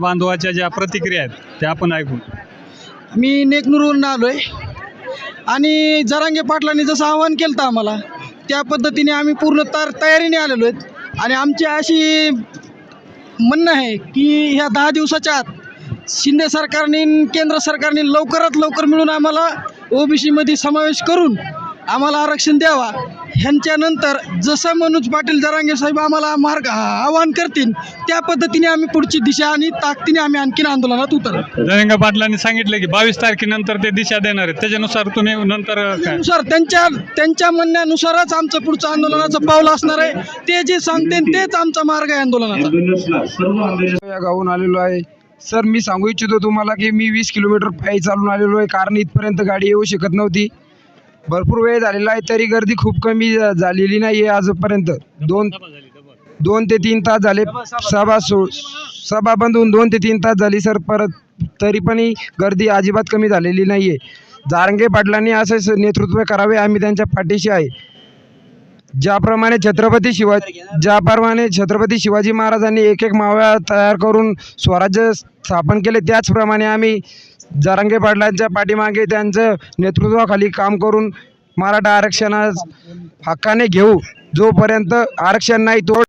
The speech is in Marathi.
बांधवाच्या ज्या प्रतिक्रिया आहेत त्या आपण ऐकू. मी नेकनूरवरून आलो आहे आणि जरांगे पाटलांनी जसं आव्हान केलं होतं आम्हाला त्या पद्धतीने आम्ही पूर्ण तार तयारीने आलेलो आहेत. आणि आमची अशी म्हणणं आहे की ह्या दहा दिवसाच्या आत शिंदे सरकारने न केंद्र सरकारने लवकरात लवकर मिळून आम्हाला ओबीसीमध्ये समावेश करून आम्हाला आरक्षण द्यावा. ह्यांच्यानंतर जसं मनोज पाटील जरांगे साहेब आम्हाला मार्ग आवाहन करतील त्या पद्धतीने आम्ही पुढची दिशा आणि ताकदीने आम्ही आणखीन आंदोलनात उतर जयंग पाटलांनी सांगितलं की बावीस तारखेनंतर ते दिशा देणार आहेत. त्याच्यानुसार तुम्ही नंतर काय? नुसार त्यांच्या त्यांच्या म्हणण्यानुसारच आमचं पुढचं आंदोलनाचं पाऊल असणार आहे. ते जे सांगते तेच आमचा मार्ग आहे आंदोलनाचा. या गावून आलेलो आहे. सर मी सांगू इच्छितो तुम्हाला की मी वीस किलोमीटर पायी चालून आलेलो आहे. कारण इथपर्यंत गाडी येऊ शकत नव्हती. भरपूर वेळ झालेला आहे तरी गर्दी खूप कमी झा- झालेली नाही आहे आजपर्यंत. दोन दोन ते तीन तास झाले. सभा सो सभा बंद होऊन दोन ते तीन तास झाली सर. परत तरी पण ही गर्दी अजिबात कमी झालेली नाही आहे जारंगे पाटलांनी असे नेतृत्व करावे आम्ही त्यांच्या पाठीशी आहे. ज्याप्रमाणे छत्रपती शिवाजी ज्याप्रमाणे छत्रपती शिवाजी महाराजांनी एक एक मावळा तयार करून स्वराज्य स्थापन केले त्याचप्रमाणे आम्ही जारंगे पाटलांच्या पाठीमागे त्यांचं नेतृत्वाखाली काम करून मराठा आरक्षणा हक्काने घेऊ जोपर्यंत आरक्षण नाही तो